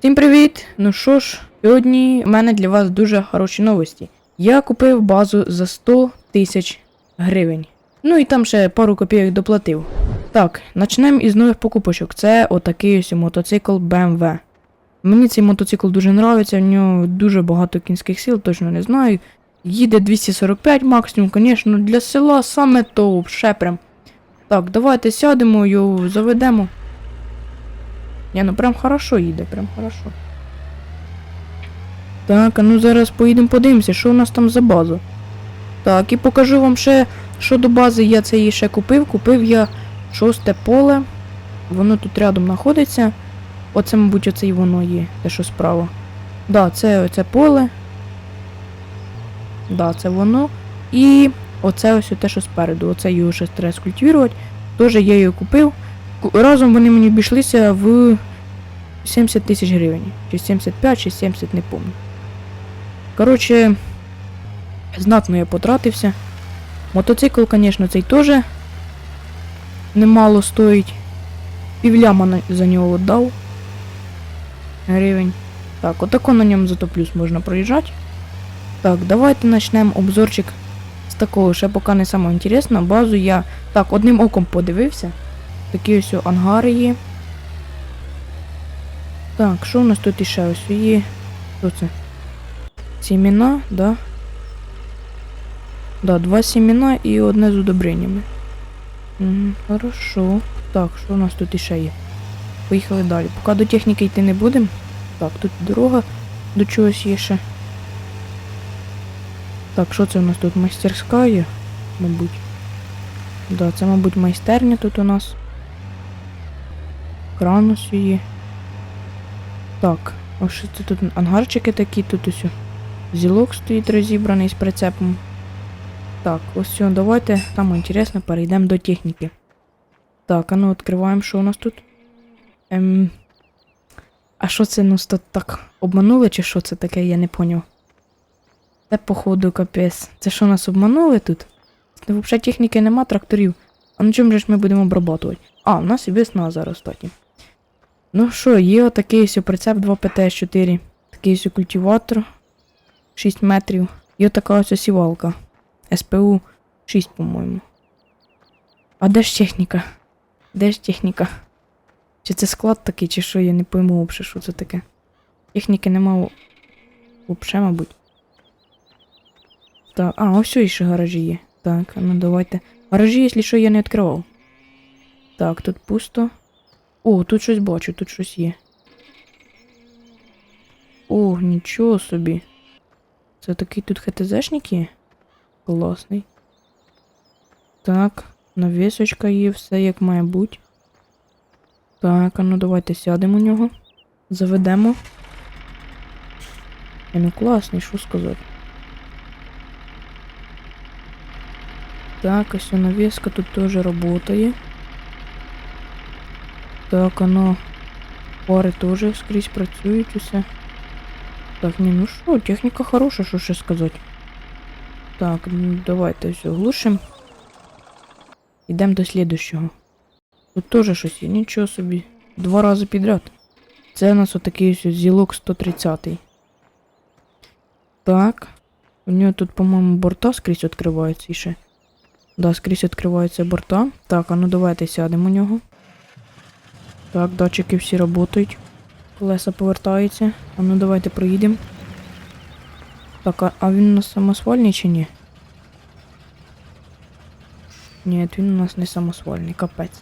Всім привіт! Ну що ж, сьогодні в мене для вас дуже хороші новості. Я купив базу за 100 тисяч гривень. Ну і там ще пару копійок доплатив. Так, почнемо із нових покупочок. Це отакий ось мотоцикл BMW. Мені цей мотоцикл дуже подобається, в нього дуже багато кінських сил, точно не знаю. Їде 245 максимум, звісно, для села саме то, ще прям. Так, давайте сядемо, його заведемо. Не, ну прям хорошо їде, прям хорошо. Так, а ну зараз поїдемо подивимося, що у нас там за база. Так, і покажу вам ще, що до бази я це її ще купив. Купив я шосте поле. Воно тут рядом знаходиться. Оце, мабуть, оце і воно є, те, що справа. Да, це оце поле. Да, це воно. І оце ось те, що спереду. Оце його ще треба скультивувати. Теж я її купив. Разом вони мені обійшлися в 70 тисяч гривень. Чи 75, чи 70, не пам'ятаю. Коротше, знатно я потратився. Мотоцикл, звісно, цей теж немало стоїть. Півляма за нього віддав. Гривень. Так, отако на ньому зато плюс можна проїжджати. Так, давайте почнемо обзорчик з такого, ще поки не саме. Базу я так одним оком подивився. Такі ось ангари є. Так, що у нас тут іще ось є? Що це? Сімена, да? Да, два сімена і одне з удобреннями. Угу, хорошо. Так, що у нас тут іще є? Поїхали далі. Поки до техніки йти не будемо. Так, тут дорога до чогось є ще. Так, що це у нас тут? Мастерська є, мабуть. Да, це, мабуть, майстерня тут у нас. Кран ось є. Так, ось що це тут ангарчики такі, тут ось зілок стоїть розібраний з прицепом. Так, ось все, давайте, там інтересно, перейдемо до техніки. Так, а ну відкриваємо, що у нас тут. Ем... А що це ну тут так обманули, чи що це таке, я не поняв. Це походу капець. Це що нас обманули тут? Взагалі техніки нема, тракторів. А на чому ж ми будемо обрабатувати? А, у нас і весна зараз, кстати. Ну що, є отакий ось прицеп 2 ПТС-4. Такий ось культиватор 6 метрів. І отака ось сівалка. СПУ 6, по-моєму. А де ж техніка? Де ж техніка? Чи це склад такий, чи що, я не пойму взагалі, що це таке. Техніки нема взагалі, мабуть. Так, а, ось ще гаражі є. Так, ну давайте. Гаражі, якщо що, я не відкривав. Так, тут пусто. О, тут щось бачу, тут щось є. О, нічого собі. Це такий тут ХТЗшник є? Класний. Так, навісочка є, все як має бути. Так, а ну давайте сядемо у нього. Заведемо. Е, ну класний, що сказати. Так, ось навіска тут теж працює. Так, оно. Пари теж скрізь працюють усе. Так, ні, ну що, техніка хороша, що ще сказати. Так, ну давайте все глушимо. Йдемо до слідущого. Тут теж щось є, нічого собі. Два рази підряд. Це у нас отакий ось зілок 130. Так. У нього тут, по-моєму, борта скрізь відкриваються ще. Да, скрізь відкриваються борта. Так, а ну давайте сядемо у нього. Так, датчики всі працюють. Колеса повертаються. А ну давайте проїдемо. Так, а, а він у нас самосвальний чи ні? Ні, він у нас не самосвальний, капець.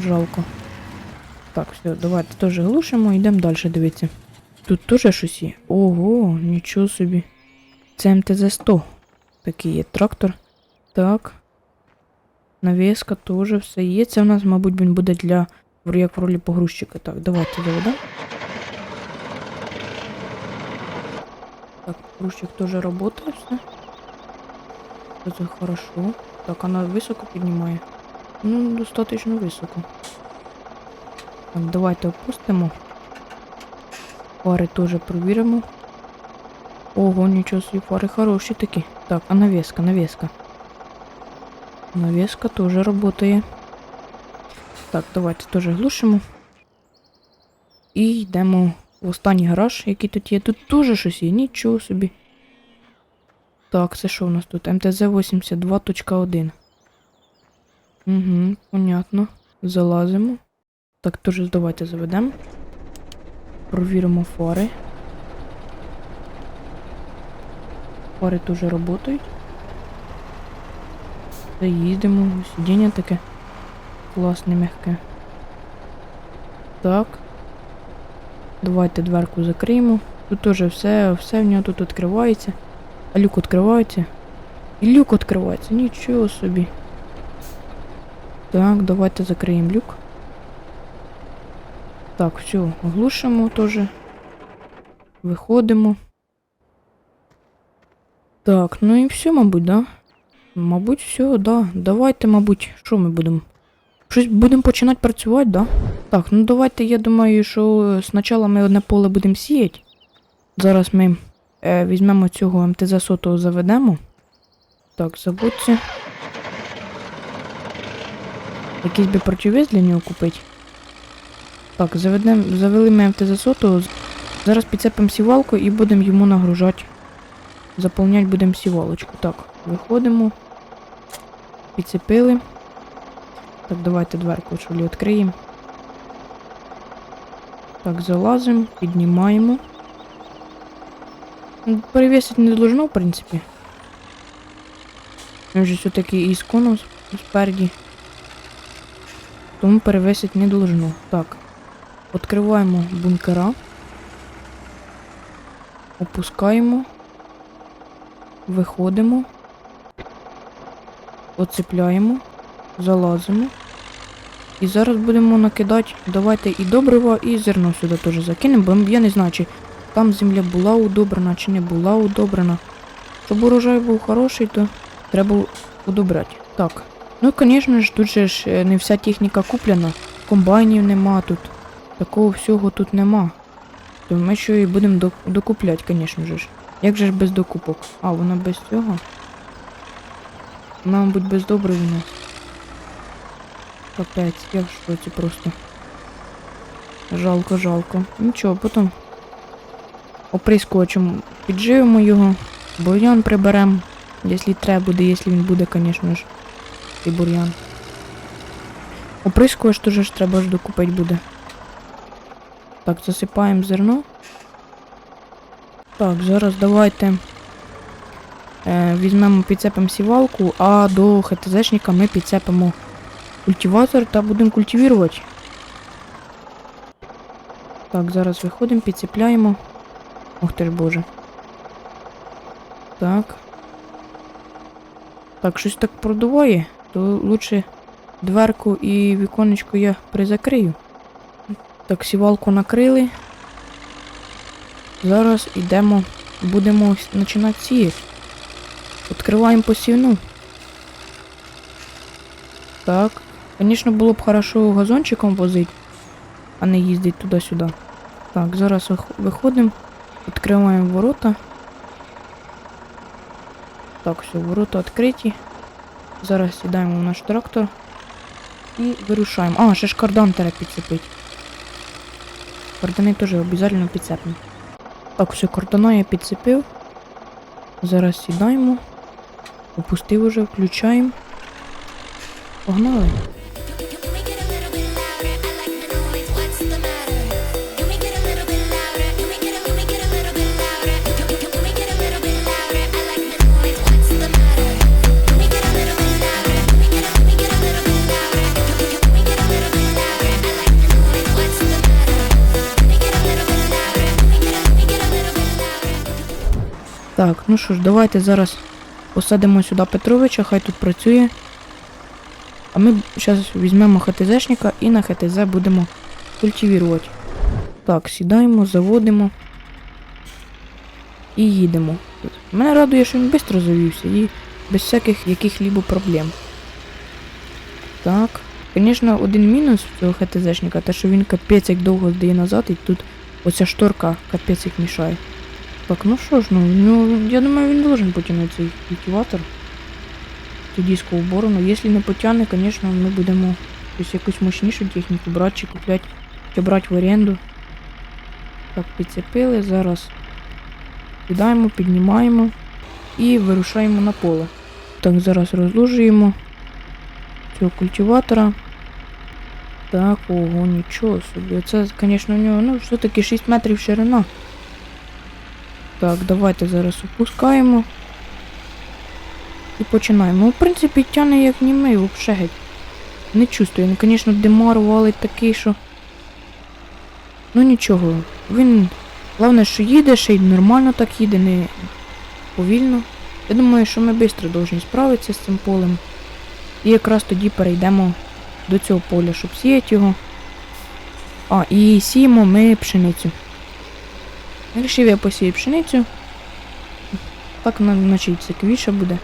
Жалко. Так, все, давайте теж глушимо, йдемо далі дивитися. Тут теж щось є. Ого, нічого собі. Це МТЗ-100. Такий є трактор. Так. Навіска теж все є. Це у нас, мабуть, він буде для як в ролі погрузчика. Так, давайте заведемо. Так, погрузчик теж працює все. Це хорошо. Так, вона високо піднімає. Ну, достатньо високо. Так, давайте опустимо. Фари теж провіримо. Ого, нічого собі, фари хороші такі. Так, а навеска, навеска. Навеска теж працює. Так, давайте теж глушимо. І йдемо в останній гараж, який тут є. Тут теж щось є, нічого собі. Так, це що у нас тут? МТЗ 82.1. Угу, понятно. Залазимо. Так, теж давайте заведемо. Провіримо фари. Фари теж працюють. Заїдемо. Сидіння таке класне, м'яке. Так. Давайте дверку закриємо. Тут теж все, все в нього тут відкривається. А люк відкривається. І люк відкривається, нічого собі. Так, давайте закриємо люк. Так, все, глушимо теж. Виходимо. Так, ну і все, мабуть, да? Мабуть, все, да. Давайте, мабуть, що ми будемо? Щось будемо починати працювати, да? Так, ну давайте, я думаю, що спочатку ми одне поле будемо сіяти. Зараз ми е, візьмемо цього МТЗ сотого заведемо. Так, забудьте. Якийсь би противвес для нього купити. Так, заведем, завели ми МТЗ сотого. Зараз підцепимо сівалку і будемо йому нагружати. Заповняти будемо сівалочку. Так, виходимо. Підцепили. Так, давайте дверку що відкриємо. Так, залазимо, піднімаємо. Ну, Перевісити не должно, в принципі. Він же все-таки із конус спереді. Тому перевесити не должно. Так. Відкриваємо бункера. Опускаємо. Виходимо. Оцепляємо. Залазимо. І зараз будемо накидати. Давайте і добрива, і зерно сюди теж закинемо, бо я не знаю, чи там земля була удобрена, чи не була удобрена. Щоб урожай був хороший, то треба удобряти. Так. Ну, звісно ж, тут же ж е, не вся техніка куплена. Комбайнів нема тут. Такого всього тут нема. То ми що і будемо докупляти, звісно ж. Як же ж без докупок? А, вона без цього? Вона, мабуть, без добрив у нас. Капець, я в шоці просто. Жалко, жалко. Нічого, потім оприскувачем підживемо його, бур'ян приберемо, якщо треба буде, якщо він буде, звісно ж, і бур'ян. Теж ж треба ж докупити буде. Так, засипаємо зерно. Так, зараз давайте е, візьмемо, підцепимо сівалку, а до ХТЗшника ми підцепимо культиватор та будемо культивувати. Так, зараз виходимо, підцепляємо. Ух ти ж боже. Так. Так, щось так продуває, то лучше дверку і віконечко я призакрию. Так, сівалку накрили. Зараз йдемо, будемо починати сіяти. Відкриваємо посівну. Так. Звісно, було б хорошо газончиком возити, а не їздити туди-сюди. Так, зараз виходимо, відкриваємо ворота. Так, все, ворота відкриті. Зараз сідаємо в наш трактор і вирушаємо. А, ще ж кардан треба підцепити. Кардани теж обов'язково підцепимо. Так, все, кордона я підцепив. Зараз сідаємо. Опустив уже, включаємо. Погнали. Так, ну що ж, давайте зараз посадимо сюди Петровича, хай тут працює. А ми зараз візьмемо ХТЗшника і на ХТЗ будемо культивувати. Так, сідаємо, заводимо і їдемо. Мене радує, що він швидко завівся і без всяких яких-либо проблем. Так. Звісно, один мінус цього ХТЗшника, те, що він капець як довго здає назад, і тут оця шторка капець як мішає. Так, ну що ж, ну, ну я думаю, він должен потягнути цей культиватор. Цю дискову борону. Якщо не потягне, звісно, ми будемо якусь якусь мощнішу техніку брати чи купляти, чи брати в оренду. Так, підцепили, зараз кидаємо, піднімаємо і вирушаємо на поле. Так, зараз розложуємо цього культиватора. Так, ого, нічого собі. Це, звісно, у нього, ну, все-таки 6 метрів ширина. Так, давайте зараз опускаємо. І починаємо. Ну, в принципі, тяне як німий, взагалі геть. Не чувствую. Ну, звісно, димар валить такий, що. Ну нічого. Він. Головне, що їде, ще й нормально так їде, не повільно. Я думаю, що ми швидко повинні справитися з цим полем. І якраз тоді перейдемо до цього поля, щоб сіяти його. А, і сіємо ми пшеницю. Рішив я посіяти пшеницю. Так наче цікавіше буде.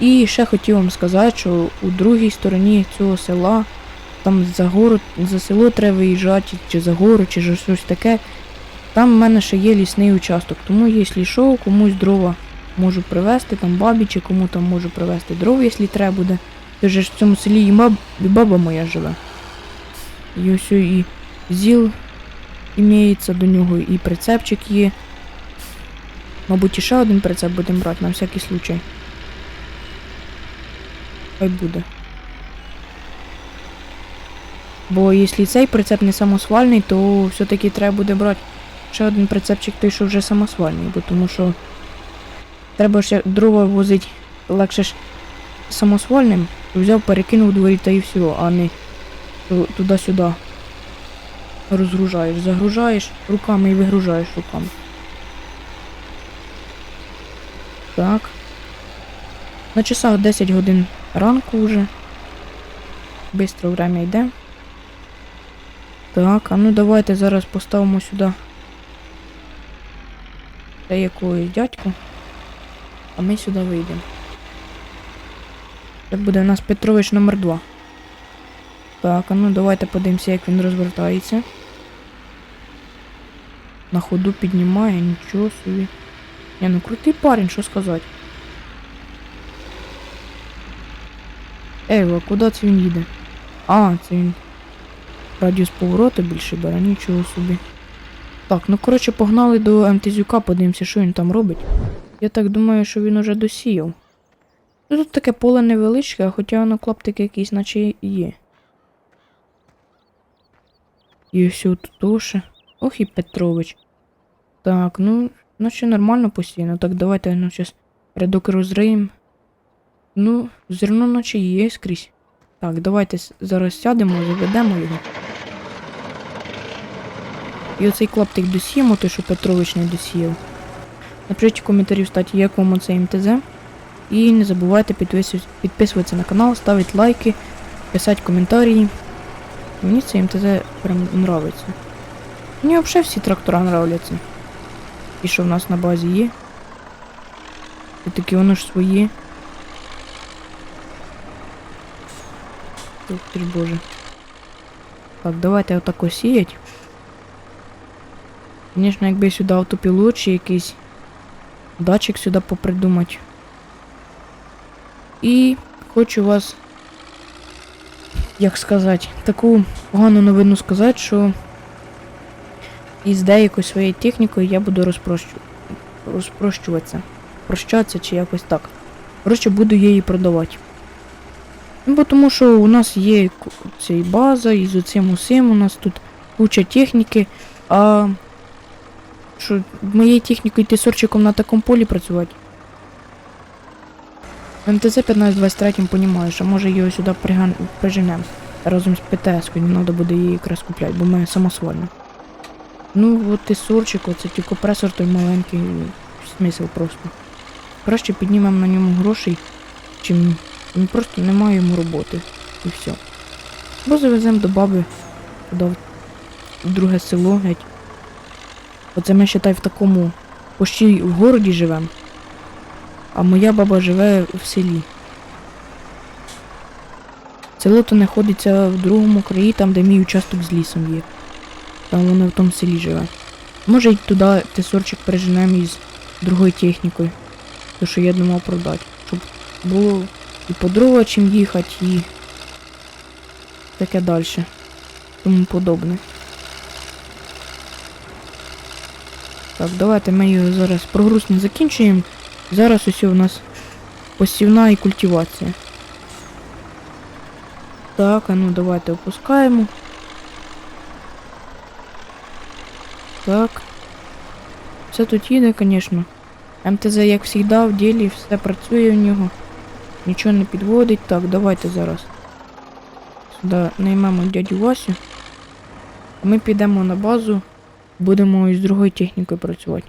І ще хотів вам сказати, що у другій стороні цього села, там за гору, за село треба виїжджати, чи за гору, чи щось таке. Там в мене ще є лісний участок, тому якщо що, комусь дрова можу привезти, там бабі, чи кому там можу привезти дров, якщо треба буде. Тож ж в цьому селі і, баб, і баба моя живе. І ось і зіл імеється до нього, і прицепчик є. Мабуть, ще один прицеп будемо брати на всякий случай. Хай буде. Бо якщо цей прицеп не самосвальний, то все-таки треба буде брати ще один прицепчик той, що вже самосвальний, бо тому що треба ще дрова возити легше ж самосвальним, взяв, перекинув дворі та і все, а не туди-сюди. Розгружаєш, загружаєш руками і вигружаєш руками. Так. На часах 10 годин ранку вже. Бистро время йде. Так, а ну давайте зараз поставимо сюди. Та якогось дядьку. А ми сюди вийдемо. Це буде у нас Петрович номер 2. Так, а ну давайте подивимося, як він розвертається. На ходу піднімає, нічого собі. Ні, ну крутий парень, що сказати. Ей, а куди це він їде? А, це він. Радіус повороту більше бере, нічого собі. Так, ну коротше, погнали до МТЗюка, подивимося, що він там робить. Я так думаю, що він уже досіяв. Ну тут таке поле невеличке, хоча воно клаптики якісь, наче є. І все тут теж. Ох і Петрович. Так, ну, наче нормально постійно. Так, давайте ну, зараз рядок розриємо. Ну, зерно наче є скрізь. Так, давайте зараз сядемо, заведемо його. І оцей клаптик досіємо, той, що Петрович не досіяв. Напишіть в коментарі, кстати, як вам оцей МТЗ. І не забувайте підписуватися на канал, ставити лайки, писати коментарі. Мені цей МТЗ прям нравиться. Мені взагалі всі трактора нравляться. І що в нас на базі є. І такі воно ж свої. Ух боже. Так, давайте отако сіять. Звісно, якби сюди автопілот чи якийсь датчик сюди попридумати. І хочу вас, як сказати, таку погану новину сказати, що із деякою своєю технікою я буду розпрощу... розпрощуватися. Прощатися чи якось так. Коротше, буду її продавати. Ну, бо тому що у нас є цей база, і з оцим усім у нас тут куча техніки, а що моєю технікою йти сорчиком на такому полі працювати. МТЗ 1523 понімаю, що може його сюди приган... приженемо. Разом з ПТС, не треба буде її якраз купляти, бо ми самосвально. Ну, от і сорчик, оце тільки компресор той маленький, смисл просто. Краще піднімемо на ньому грошей, чим він просто немає йому роботи. І все. Бо завеземо до баби туди в друге село геть. Оце ми считай в такому почти в городі живемо. А моя баба живе в селі. Село то знаходиться в другому краї, там де мій участок з лісом є. Там воно в тому селі живе. Може й туди тесорчик переженемо із другою технікою. То що я думав продати. Щоб було і по дрова чим їхати, і таке далі. Тому подобне. Так, давайте ми його зараз прогруз не закінчуємо. Зараз ось у нас посівна і культивація. Так, а ну давайте опускаємо. Так. Все тут їде, звісно. МТЗ, як завжди, в ділі, все працює в нього. Нічого не підводить. Так, давайте зараз. Сюди наймемо дядю Васю. Ми підемо на базу, будемо із другою технікою працювати.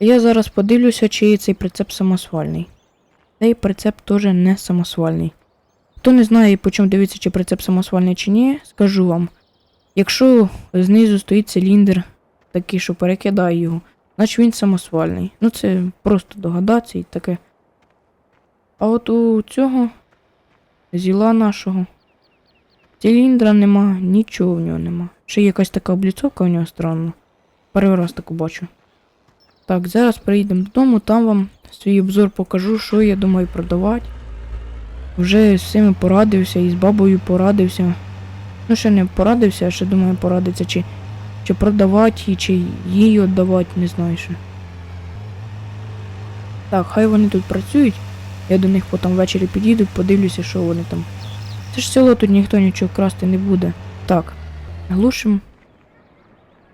Я зараз подивлюся, чи цей прицеп самосвальний. Цей прицеп теж не самосвальний. Хто не знає, по чому дивиться, чи прицеп самосвальний чи ні, скажу вам. Якщо знизу стоїть циліндр, такий, що перекидає його, значить він самосвальний. Ну це просто догадатися і таке. А от у цього зіла нашого циліндра нема, нічого в нього нема. Ще якась така обліцовка у нього странна. Перший раз таку бачу. Так, зараз приїдемо додому, там вам свій обзор покажу, що я думаю продавати. Вже з цими порадився і з бабою порадився. Ну, ще не порадився, ще думаю порадитися, чи, чи продавати її, чи їй віддавати, не знаю ще. Так, хай вони тут працюють. Я до них потім ввечері підійду, подивлюся, що вони там. Це ж село тут ніхто нічого красти не буде. Так, глушим.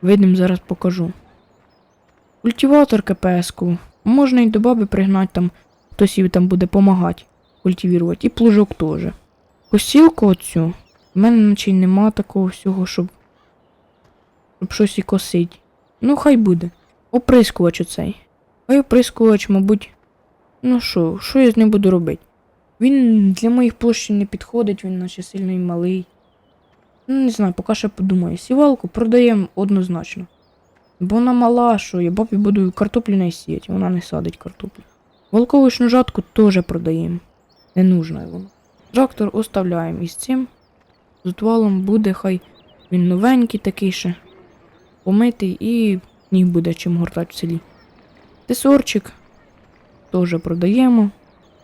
Видим, зараз покажу. Культиватор КПС-ку. Можна і до баби пригнати там, хтось їй там буде допомагати культивувати. І плужок теж. Косілку оцю. В мене наче й нема такого всього, щоб. Щоб щось і косить. Ну, хай буде. Оприскувач оцей. Хай оприскувач, мабуть. Ну що, що я з ним буду робити? Він для моїх площі не підходить, він наче сильно і малий. Ну, не знаю, поки ще подумаю. Сівалку продаємо однозначно. Бо вона мала, що я бабі буду картоплю не сіяти, вона не садить картоплю. Волкову шнужатку теж продаємо. Не нужна вона. Трактор оставляємо із цим. З отвалом буде, хай він новенький такий ще. Помитий і ніг буде чим гортати в селі. Тесорчик теж продаємо.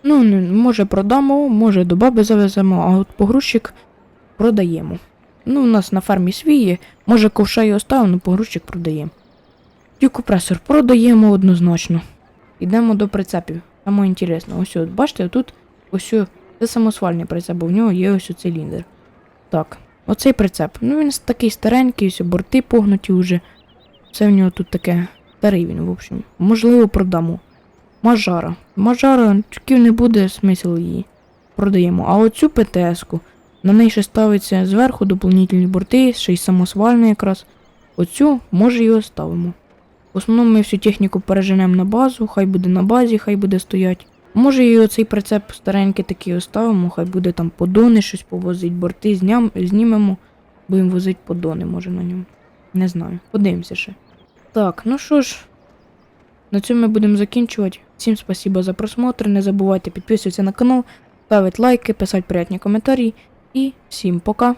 Ну, може продамо, може до баби завеземо, а от погрузчик продаємо. Ну, у нас на фермі свій є, може ковша і оставимо, але погрузчик продаємо. Тюкопресор продаємо однозначно. Йдемо до прицепів. Саме інтересно. Ось от, бачите, тут ось це самосвальний прицеп, бо в нього є ось циліндр. Так, оцей прицеп. Ну він такий старенький, ось борти погнуті вже. Все в нього тут таке старий він, в общем. Можливо, продамо. Мажара. Мажара, чеків не буде, смисл її. Продаємо. А оцю ПТС-ку, на неї ще ставиться зверху доповнительні борти, ще й самосвальний якраз. Оцю, може, і оставимо. В основному ми всю техніку переженемо на базу, хай буде на базі, хай буде стоять. Може і оцей прицеп старенький такий оставимо, хай буде там подони, щось повозить, борти зням, знімемо, будемо возити подони, може на ньому. Не знаю. Подивимося ще. Так, ну що ж, на цьому ми будемо закінчувати. Всім спасибо за просмотр. Не забувайте підписуватися на канал, ставити лайки, писати приятні коментарі. І всім пока.